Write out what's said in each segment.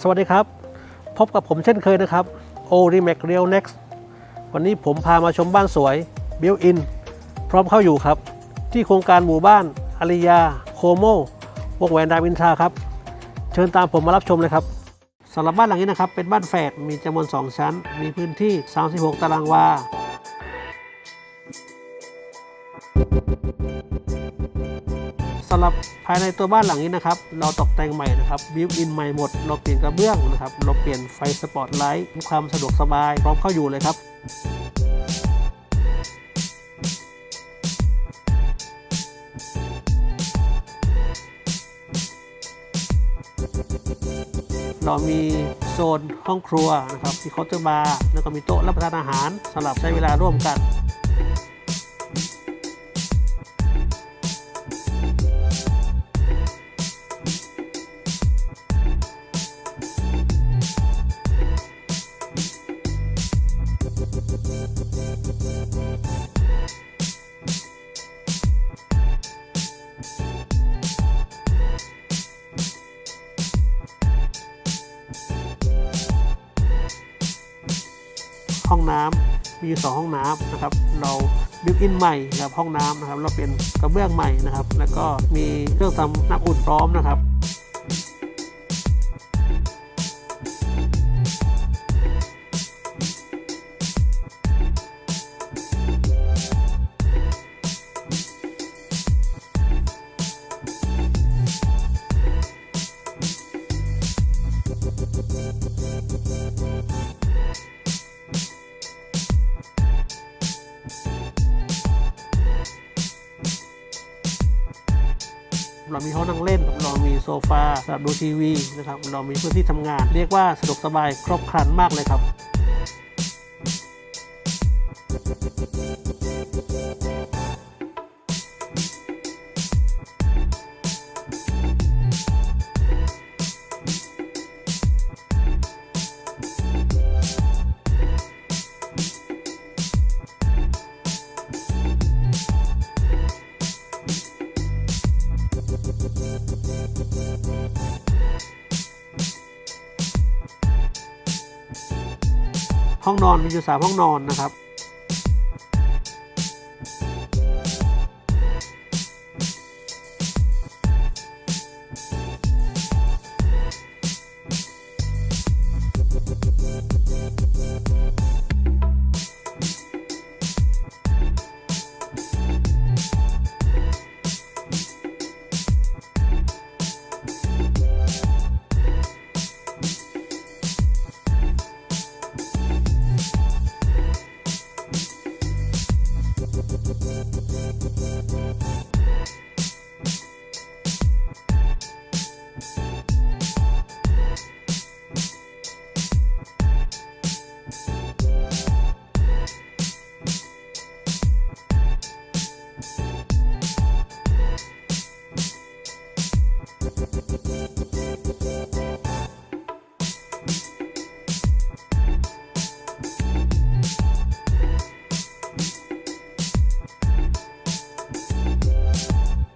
สวัสดีครับ พบกับผมเช่นเคยนะครับโอริแมกเรียลเน็กซ์วันนี้ผมพามาชมบ้านสวยบิวอิน พร้อมเข้าอยู่ครับ ที่โครงการหมู่บ้านอาริยา โคโมวงแหวนรามอินทาครับ เชิญตามผมมารับชมเลยครับสำหรับบ้านหลังนี้นะครับ เป็นบ้านแฝดมีจำนวน 2 ชั้น มีพื้นที่ 36 ตารางวาำหรับภายในตัวบ้านหลังนี้นะครับ เราตกแต่งใหม่นะครับบิวอินใหม่หมด เราเปลี่ยนกระเบื้องนะครับ เราเปลี่ยนไฟสปอตไลท์ความสะดวกสบายพร้อมเข้าอยู่เลยครับเรามีโซนห้องครัวนะครับมีเคาน์เตอร์บาร์แล้วก็มีโต๊ะรับประทานอาหารสำหรับใช้เวลาร่วมกัน น้ำมีอยู่สองห้องน้ำนะครับ เราบิวอินใหม่นะครับห้องน้ำนะครับ เราเป็นกระเบื้องใหม่นะครับ แล้วก็มีเครื่องทำน้ำอุ่นพร้อมนะครับ เรามีห้องนั่งเล่น เรามีโซฟาสำหรับดูทีวีนะครับ เรามีพื้นที่ทำงาน เรียกว่าสะดวกสบายครบครันมากเลยครับ ห้องนอนมีอยู่สามห้องนอนนะครับ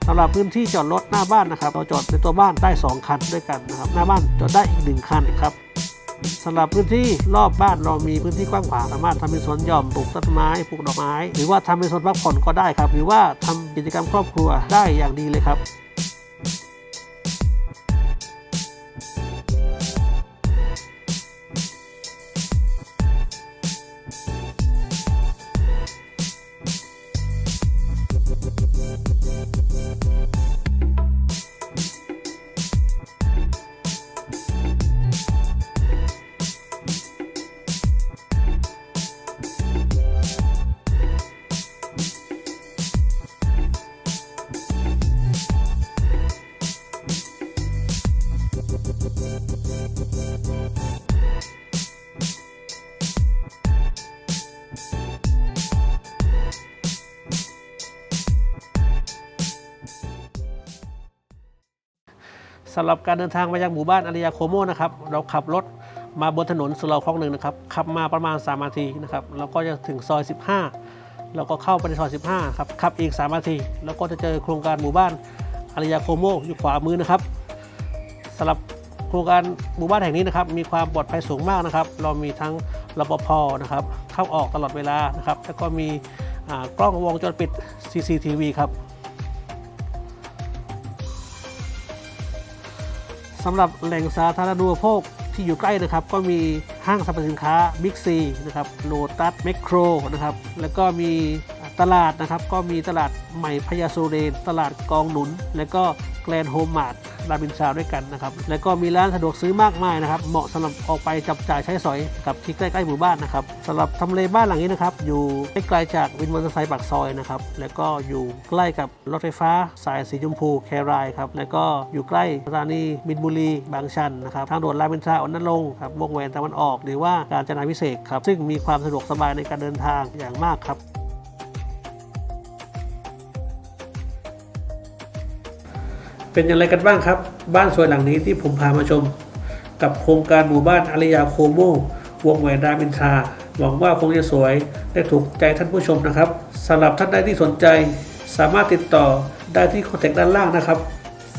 สำหรับพื้นที่จอดรถหน้าบ้านนะครับ เราจอดในตัวบ้านได้ 2 คันด้วยกันนะครับ หน้าบ้านจอดได้อีก 1 คันครับสำหรับพื้นที่รอบบ้านเรามีพื้นที่กว้างขวางสามารถทำเป็นสวนหย่อมปลูกต้นไม้ปลูกดอกไม้ หรือว่าทำเป็นสวนพักผ่อนก็ได้ครับ หรือว่าทำกิจกรรมครอบครัวได้อย่างดีเลยครับ สำหรับการเดินทางมายังหมู่บ้านอาริยาโคโมนะครับ เราขับรถมาบนถนนสุราคลองหนึ่งนะครับ ขับมาประมาณ 3 นาทีนะครับ แล้วก็จะถึงซอย 15 แล้วก็เข้าไปในซอย 15 ครับ ขับอีก 3 นาที แล้วก็จะเจอโครงการหมู่บ้านอาริยาโคโมอยู่ขวามือนะครับสำหรับ ครงการหมู่บ้านแห่งนี้นะครับมีความปลอดภัยสูงมากนะครับ เรามีทั้งรปภนะครับเข้าออกตลอดเวลานะครับ แล้วก็มีกล้องวงจรปิด CCTV ครับสำหรับแหล่งสาธารณูปโภคที่อยู่ใกล้นะครับ ก็มีห้างสรรพสินค้า Big C นะครับโลตัสเมคโครนะครับแล้วก็มีตลาดนะครับ ก็มีตลาดใหม่พญาสุเรนตลาดกองหนุน แล้วก็แกลนโฮมมาร์ท รามอินทราด้วยกันนะครับ แล้วก็มีร้านสะดวกซื้อมากมายนะครับ เหมาะสำหรับออกไปจับจ่ายใช้สอยกับที่ใกล้ๆหมู่บ้านนะครับสำหรับทำเลบ้านหลังนี้นะครับอยู่ไม่ไกลจากวินมอเตอร์ไซค์ปากซอยนะครับแล้วก็อยู่ใกล้กับรถไฟฟ้าสายสีชมพูแครายครับแล้วก็อยู่ใกล้สถานีมินบุรีบางชันนะครับทางด่วนรามอินทราอนันลงครับวงแหวนตะวันออก หรือว่าการจนาพิเศษครับซึ่งมีความสะดวกสบายในการเดินทางอย่างมากครับ เป็นอย่างไรกันบ้างครับ บ้านสวยหลังนี้ที่ผมพามาชม กับโครงการหมู่บ้านอารยาโคโมวงแหวนรามินทราหวังว่าคงจะสวยและถูกใจท่านผู้ชมนะครับสำหรับท่านใดที่สนใจ สามารถติดต่อได้ที่คอนแทคด้านล่างนะครับ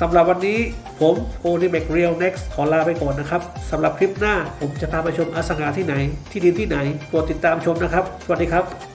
สำหรับวันนี้ผมโอนิเมกเรียลเน็กซ์ขอลาไปก่อนนะครับสำหรับคลิปหน้าผมจะพาไปชมอสังหาที่ไหน ที่ดินที่ไหนโปรดติดตามชมนะครับ สวัสดีครับ